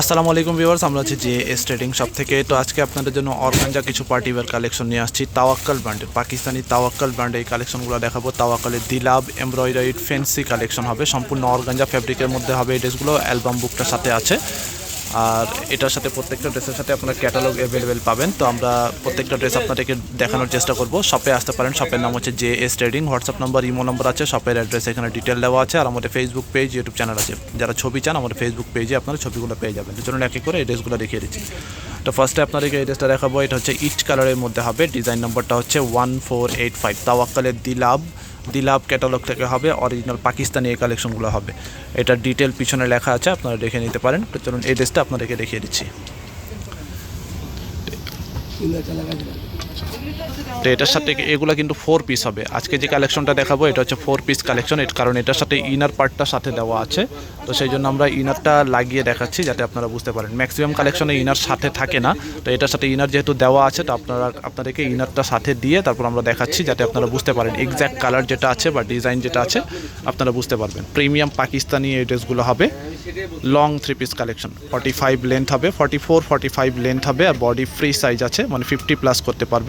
আসসালামু আলাইকুম ভিউয়ার্স, আমরা আছি যে এস ট্রেডিং শপ থেকে। তো আজকে আপনাদের জন্য অর্গানজা কিছু পার্টি ওয়্যার কালেকশন নিয়ে আসছি, তাওয়াক্কাল ব্র্যান্ডের পাকিস্তানি তাওয়াক্কাল ব্র্যান্ডের এই কালেকশনগুলো দেখাবো। তাওয়াক্কালের দিলাব এমব্রয়ডারিড ফেন্সি কালেকশন হবে, সম্পূর্ণ অর্গানজা ফ্যাব্রিকের মধ্যে হবে, এই ড্রেসগুলো অ্যালবাম বুকটার সাথে আছে। আর এটার সাথে প্রত্যেকটা ড্রেসের সাথে আপনারা ক্যাটালগ অ্যাভেলেবেল পাবেন। তো আমরা প্রত্যেকটা ড্রেস আপনাদেরকে দেখানোর চেষ্টা করব। শপে আসতে পারেন। শপের নাম হচ্ছে J S trading WhatsApp number imo number আছে। শপের অ্যাড্রেস এখানে ডিটেল দেওয়া আছে। আর আমাদের ফেসবুক পেজ ইউটিউব চ্যানেল আছে। যারা ছবি চান, আমাদের ফেসবুক পেজে আপনারা ছবিগুলো পেয়ে যাবেন। চলুন এক এক করে এই ড্রেসগুলো দেখিয়ে দিচ্ছি। তো ফার্স্টে আপনাদেরকে এই ড্রেসটা দেখাবো। এটা হচ্ছে ইচ কালারের মধ্যে হবে। ডিজাইন নাম্বারটা হচ্ছে ওয়ান ফোর এইট ফাইভ তাওয়াক্কালের দিলাব। দিলাব ক্যাটালগ থেকে হবে অরিজিনাল পাকিস্তানি এই কালেকশনগুলো হবে। এটা ডিটেল পিছনে লেখা আছে, আপনারা দেখে নিতে পারেন। চলুন এই ড্রেসটা আপনাদেরকে দেখিয়ে দিচ্ছি। তো এটার সাথে এগুলো কিন্তু ফোর পিস হবে। আজকে যে কালেকশনটা দেখাবো, এটা হচ্ছে ফোর পিস কালেকশন এর কারণ এটার সাথে ইনার পার্টটা সাথে দেওয়া আছে। তো সেই জন্য আমরা ইনারটা লাগিয়ে দেখাচ্ছি যাতে আপনারা বুঝতে পারেন। ম্যাক্সিমাম কালেকশনে ইনার সাথে থাকে না। তো এটার সাথে ইনার যেহেতু দেওয়া আছে, তো আপনারা, আপনাদেরকে ইনারটা সাথে দিয়ে তারপর আমরা দেখাচ্ছি যাতে আপনারা বুঝতে পারেন এক্স্যাক্ট কালার যেটা আছে বা ডিজাইন যেটা আছে, আপনারা বুঝতে পারবেন। প্রিমিয়াম পাকিস্তানি এই ড্রেসগুলো হবে। Long three piece collection forty five length হবে। Forty four forty five length হবে। আর বডি ফ্রি সাইজ আছে। মানে ফিফটি প্লাস করতে পারবেন।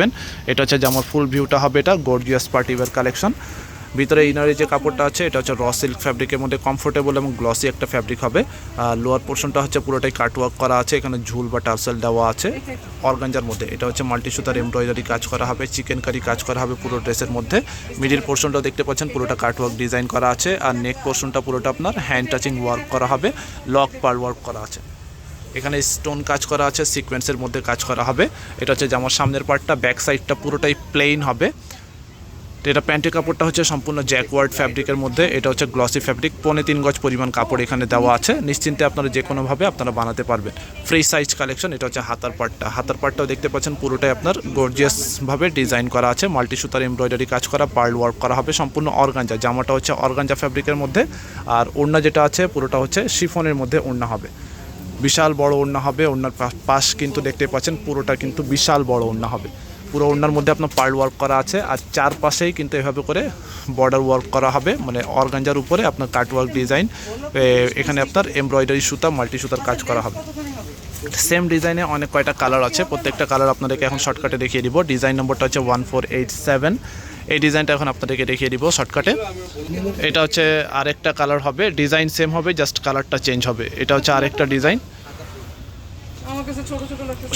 এটা হচ্ছে যেমন ফুল ভিউটা হবে এটা গর্জিয়াস পার্টি ওয়্যার কালেকশন ভিতরে ইনারের যে কাপড়টা আছে, এটা হচ্ছে র সিল্ক ফ্যাব্রিকের মধ্যে কমফোর্টেবল এবং গ্লসি একটা ফ্যাব্রিক হবে। আর লোয়ার পোর্শনটা হচ্ছে পুরোটাই কাটওয়ার্ক করা আছে, এখানে ঝুল বা টার্সেল দেওয়া আছে অর্গানজার মধ্যে। এটা হচ্ছে মাল্টি সুতার এমব্রয়ডারি কাজ করা হবে চিকেন কারি কাজ করা হবে পুরো ড্রেসের মধ্যে। মিডিল পোর্শনটা দেখতে পাচ্ছেন, পুরোটা কাটওয়ার্ক ডিজাইন করা আছে। আর নেক পোর্শনটা পুরোটা আপনার হ্যান্ড টাচিং ওয়ার্ক করা হবে লক পার ওয়ার্ক করা আছে। এখানে স্টোন কাজ করা আছে সিকোয়েন্সের মধ্যে কাজ করা হবে। এটা হচ্ছে জামার সামনের পার্টটা ব্যাক সাইডটা পুরোটাই প্লেন হবে। তো এটা প্যান্টের কাপড়টা হচ্ছে সম্পূর্ণ জ্যাকওয়ার্ড ফ্যাব্রিকের মধ্যে। এটা হচ্ছে গ্লসি ফ্যাব্রিক পনে তিন গজ পরিমাণ কাপড় এখানে দেওয়া আছে। নিশ্চিন্তে আপনারা যে কোনোভাবে আপনারা বানাতে পারবেন। ফ্রি সাইজ কালেকশন এটা হচ্ছে হাতার পার্টটা হাতার পার্টটাও দেখতে পাচ্ছেন, পুরোটাই আপনার গর্জিয়াসভাবে ডিজাইন করা আছে। মাল্টি সুতার এমব্রয়ডারি কাজ করা পার্ল ওয়ার্ক করা হবে, সম্পূর্ণ অর্গাঞ্জা জামাটা হচ্ছে অর্গাঞ্জা ফ্যাব্রিকের মধ্যে। আর ওড়না যেটা আছে, পুরোটা হচ্ছে শিফনের মধ্যে ওড়না হবে। বিশাল বড় ওড়না হবে, ওড়নার পাশ কিন্তু দেখতে পাচ্ছেন, পুরোটা কিন্তু বিশাল বড় ওড়না হবে। পুরো ওড়নার মধ্যে আপনার পার্ল ওয়ার্ক করা আছে, আর চারপাশেই কিন্তু এভাবে করে বর্ডার ওয়ার্ক করা হবে মানে অর্গাঞ্জার উপরে আপনার কাট ওয়ার্ক ডিজাইন এখানে আপনার এমব্রয়ডারি সুতা, মাল্টি সুতার কাজ করা হবে। সেম ডিজাইনে অনেক কয়টা কালার আছে, প্রত্যেকটা কালার আপনাদেরকে এখন শর্টকাটে দেখিয়ে দিব। ডিজাইন নম্বরটা হচ্ছে ওয়ান ফোর এইট সেভেন। এই ডিজাইনটা এখন আপনাদেরকে দেখিয়ে দিব শর্টকাটে। এটা হচ্ছে আরেকটা কালার হবে ডিজাইন সেম হবে জাস্ট কালারটা চেঞ্জ হবে। এটা হচ্ছে আরেকটা ডিজাইন।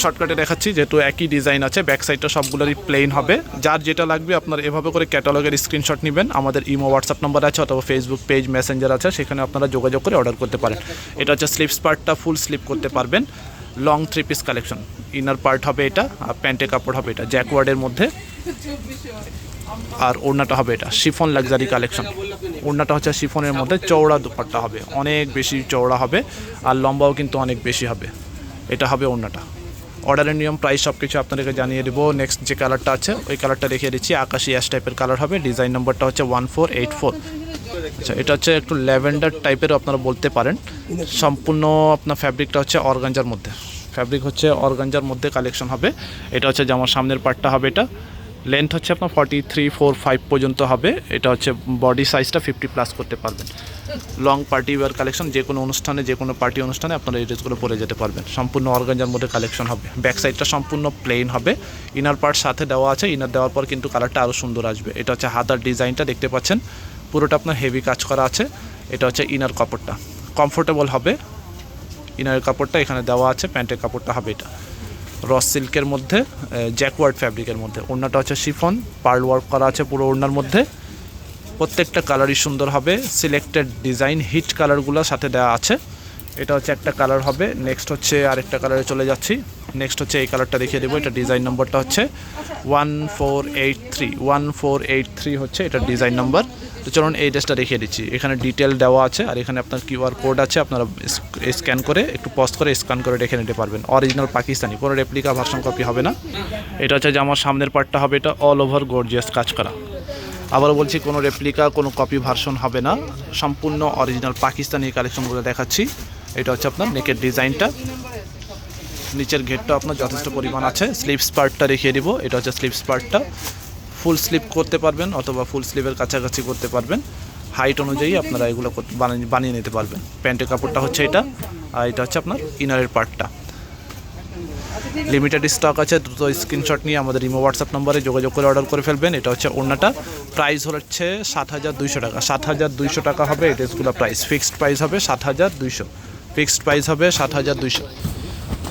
শর্টকাটে দেখাচ্ছি যেহেতু একই ডিজাইন আছে ব্যাক সাইডটা সবগুলোরই প্লেন হবে। যার যেটা লাগবে আপনার এভাবে করে ক্যাটালগের স্ক্রিনশট নেবেন। আমাদের ইমো হোয়াটসঅ্যাপ নাম্বার আছে অথবা ফেসবুক পেজ মেসেঞ্জার আছে সেখানে আপনারা যোগাযোগ করে অর্ডার করতে পারেন। এটা হচ্ছে স্লিপস পার্টটা ফুল স্লিপ করতে পারবেন। Long three piece collection inner part হবে এটা আর প্যান্টের কাপড় হবে এটা জ্যাকওয়ার্ডের মধ্যে। আর ওড়নাটা হবে এটা, শিফন লাক্সারি কালেকশন। ওড়নাটা হচ্ছে শিফনের মধ্যে চওড়া দুপাট্টা হবে, অনেক বেশি চওড়া হবে আর লম্বাও কিন্তু অনেক বেশি হবে। এটা হবে ওড়নাটা। অর্ডারের নিয়ম, প্রাইস সব কিছু আপনাদেরকে জানিয়ে দেবো। নেক্সট যে কালারটা আছে, ওই কালারটা দেখিয়ে দিচ্ছি। আকাশি অ্যাশ টাইপের কালার হবে ডিজাইন নাম্বারটা হচ্ছে ওয়ান ফোর এইট ফোর আচ্ছা এটা হচ্ছে একটু ল্যাভেন্ডার টাইপেরও আপনারা বলতে পারেন। সম্পূর্ণ আপনার ফ্যাব্রিকটা হচ্ছে অর্গাঞ্জার মধ্যে। ফ্যাব্রিক হচ্ছে অর্গাঞ্জার মধ্যে কালেকশন হবে। এটা হচ্ছে যেমন সামনের পার্টটা হবে এটা। লেন্থ হচ্ছে আপনার ফর্টি থ্রি ফোর ফাইভ পর্যন্ত হবে। এটা হচ্ছে বডি সাইজটা ফিফটি প্লাস করতে পারবেন। লং পার্টি ওয়ার কালেকশন যে কোনো অনুষ্ঠানে, যে কোনো পার্টি অনুষ্ঠানে আপনারা এই ড্রেসগুলো পরে যেতে পারবেন। সম্পূর্ণ অর্গাঞ্জার মধ্যে কালেকশন হবে। ব্যাক সাইডটা সম্পূর্ণ প্লেন হবে। ইনার পার্ট সাথে দেওয়া আছে। ইনার দেওয়ার পর কিন্তু কালারটা আরও সুন্দর আসবে। এটা হচ্ছে হাতার ডিজাইনটা দেখতে পাচ্ছেন। পুরোটা আপনার হেভি কাজ করা আছে। এটা হচ্ছে ইনার কাপড়টা। কমফোর্টেবল হবে। ইনারের কাপড়টা এখানে দেওয়া আছে। প্যান্টের কাপড়টা হবে এটা। রস সিল্কের মধ্যে জ্যাকওয়ার্ড ফ্যাব্রিকের মধ্যে। ওড়নাটা হচ্ছে শিফন, পার্ল ওয়ার্ক করা আছে পুরো ওড়নার মধ্যে। প্রত্যেকটা কালারই সুন্দর হবে। সিলেক্টেড ডিজাইন, হিট কালারগুলো সাথে দেওয়া আছে। এটা হচ্ছে একটা কালার হবে। নেক্সট হচ্ছে আরেকটা কালারে চলে যাচ্ছি। নেক্সট হচ্ছে এই কালারটা দেখিয়ে দেবো। এটা ডিজাইন নম্বরটা হচ্ছে one four eight three one four eight three হচ্ছে এটা ডিজাইন নম্বর তো চলুন এই ড্রেসটা দেখিয়ে দিচ্ছি। এখানে ডিটেল দেওয়া আছে আর এখানে আপনার কিউআর কোড আছে। আপনারা স্ক্যান করে, একটু পজ করে স্ক্যান করে রেখে নিতে পারবেন। অরিজিনাল পাকিস্তানি কোনো রেপ্লিকা ভার্সন কপি হবে না। এটা হচ্ছে যে আমার সামনের পার্টটা হবে। এটা অল ওভার গর্জিয়াস কাজ করা। আবারও বলছি, কোনো রেপ্লিকা কোনো কপি ভার্সন হবে না। সম্পূর্ণ অরিজিনাল পাকিস্তানি কালেকশনগুলো দেখাচ্ছি। এটা হচ্ছে আপনার নেকের ডিজাইনটা। নিচের ঘেরটা আপনার যথেষ্ট পরিমাণ আছে। স্লিপস পার্টটা দেখিয়ে দিব। এটা হচ্ছে স্লিপস পার্টটা। ফুল স্লিপ করতে পারবেন অথবা ফুল স্লিপের কাছাকাছি করতে পারবেন। হাইট অনুযায়ী আপনারা এগুলো বানিয়ে বানিয়ে নিতে পারবেন। প্যান্টের কাপড়টা হচ্ছে এটা। আর এটা হচ্ছে আপনার ইনারের পার্টটা। লিমিটেড স্টক আছে, দ্রুত স্ক্রিনশট নিয়ে আমাদের ইমো, হোয়াটসঅ্যাপ নম্বরে যোগাযোগ করে অর্ডার করে ফেলবেন। এটা হচ্ছে ওড়নাটা। প্রাইস হচ্ছে সাত হাজার দুইশো টাকা। সাত হাজার দুইশো টাকা হবে। এই ড্রেসগুলো প্রাইস, ফিক্সড প্রাইস হবে সাত হাজার দুইশো। ফিক্সড প্রাইস হবে সাত হাজার দুইশো।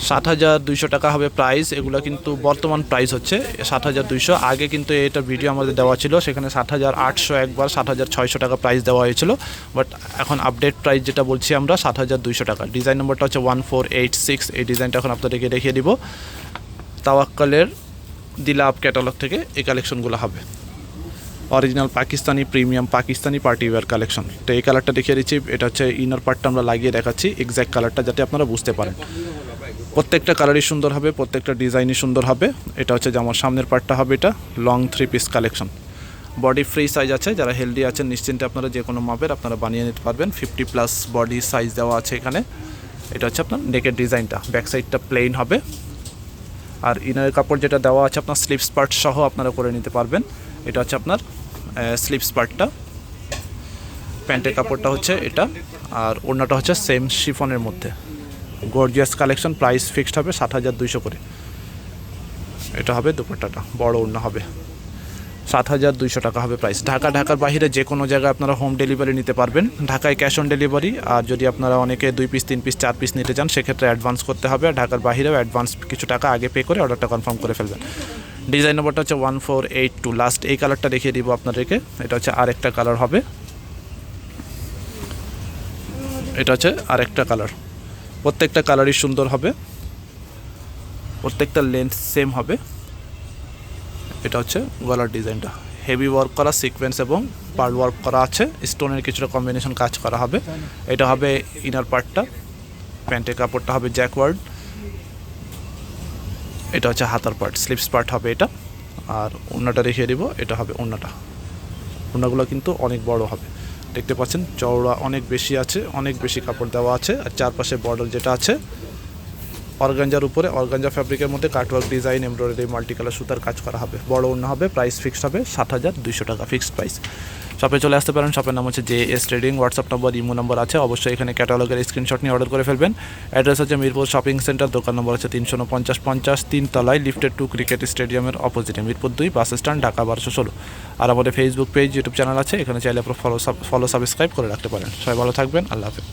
সাত হাজার দুইশো টাকা হবে প্রাইস, এগুলো কিন্তু বর্তমান প্রাইস হচ্ছে সাত হাজার দুইশো। আগে কিন্তু এটা ভিডিও আমাদের দেওয়া ছিল, সেখানে সাত হাজার আটশো একবার সাত হাজার ছয়শো টাকা প্রাইস দেওয়া হয়েছিল। বাট এখন আপডেট প্রাইস যেটা বলছি আমরা, সাত হাজার দুইশো টাকা। ডিজাইন নম্বরটা হচ্ছে ওয়ান ফোর এইট সিক্স। এই ডিজাইনটা এখন আপনাদেরকে দেখিয়ে দিব। তাওয়াক্কালের দিলাপ ক্যাটালগ থেকে এই কালেকশনগুলো হবে। Original Pakistani premium Pakistani party wear collection. তো এই কালারটা দেখিয়ে দিচ্ছি, এটা হচ্ছে ইনার পার্টটা আমরা লাগিয়ে দেখাচ্ছি এক্স্যাক্ট কালারটা যাতে আপনারা বুঝতে পারেন। প্রত্যেকটা কালারই সুন্দর হবে, প্রত্যেকটা ডিজাইনই সুন্দর হবে। এটা হচ্ছে যেমন সামনের পার্টটা হবে এটা long three piece collection body free size আছে, যারা হেলদি আছেন, নিশ্চিন্তে আপনারা যে কোনো মাপের আপনারা বানিয়ে নিতে পারবেন। ফিফটি প্লাস বডি সাইজ দেওয়া আছে এখানে। এটা হচ্ছে আপনার নেকের ডিজাইনটা ব্যাক সাইডটা প্লেন হবে। আর ইনারের কাপড় যেটা দেওয়া আছে, আপনার স্লিপস পার্ট সহ আপনারা করে নিতে পারবেন। এটা হচ্ছে আপনার স্লিপস পার্টটা প্যান্টের কাপড়টা হচ্ছে এটা, আর ওড়নাটা হচ্ছে সেম শিফনের মধ্যে। গর্জিয়াস কালেকশন প্রাইস ফিক্সড হবে সাত হাজার দুইশো করে। এটা হবে দুপাট্টাটা, বড় ওড়না হবে। সাত হাজার দুইশো টাকা হবে প্রাইস ঢাকা, ঢাকার বাইরে যে কোনো জায়গায় আপনারা হোম ডেলিভারি নিতে পারবেন। ঢাকায় ক্যাশ অন ডেলিভারি আর যদি আপনারা অনেকে দুই পিস তিন পিস চার পিস নিতে চান, সেক্ষেত্রে অ্যাডভান্স করতে হবে। আর ঢাকার বাইরেও অ্যাডভান্স কিছু টাকা আগে পে করে অর্ডারটা কনফার্ম করে ফেলবেন। ডিজাইন নম্বরটা হচ্ছে one four eight two. Last এই কালারটা দেখিয়ে দিব আপনাদেরকে। এটা হচ্ছে আরেকটা কালার হবে। এটা হচ্ছে আরেকটা কালার প্রত্যেকটা কালারই সুন্দর হবে। প্রত্যেকটা লেন্থ সেম হবে। এটা হচ্ছে গলার ডিজাইনটা। হেভি ওয়ার্ক করা সিকোয়েন্স এবং পার্ল ওয়ার্ক করা আছে। স্টোনের কিছুটা কম্বিনেশন কাজ করা হবে। এটা হবে ইনার পার্টটা প্যান্টের কাপড়টা হবে জ্যাকওয়ার্ড এটা হচ্ছে হাতার পার্ট স্লিপস পার্ট হবে এটা, আর ওড়নাটা রেখে দেবো, এটা হবে ওড়নাটা। ওড়নাগুলো কিন্তু অনেক বড় হবে। দেখতে পাচ্ছেন, চওড়া অনেক বেশি আছে, অনেক বেশি কাপড় দেওয়া আছে, আর চারপাশে বর্ডার যেটা আছে অর্গাঞ্জার উপরে অর্গাঞ্জা ফ্যাব্রিকের মধ্যে cutwork design, embroidery multi colour সুতার কাজ করা হবে। বড় অন্য হবে, প্রাইস ফিক্সড হবে সাত হাজার দুইশো টাকা, ফিক্সড প্রাইস। শপে চলে আসতে পারেন, শপের নাম হচ্ছে J S trading, WhatsApp number, imo number আছে, অবশ্যই এখানে ক্যাটালগের স্ক্রিনশট নিয়ে অর্ডার করে ফেলবেন। অ্যাড্রেস হচ্ছে মিরপুর শপিং সেন্টার, দোকান নম্বর হচ্ছে তিনশো পঞ্চাশ পঞ্চাশ তিন তলায় লিফটেড টু ক্রিকেট স্টেডিয়ামের অপোজিটে, মিরপুর দুই, বাস স্ট্যান্ড, ঢাকা বারোশো ষোলো। আর আমাদের ফেসবুক পেজ ইউটিউব চ্যানেল আছে, এখানে চাইলে আপনার ফলো ফলো সাবস্ক্রাইব করে রাখতে পারেন। সবাই ভালো থাকবেন, আল্লাহ হাফেজ।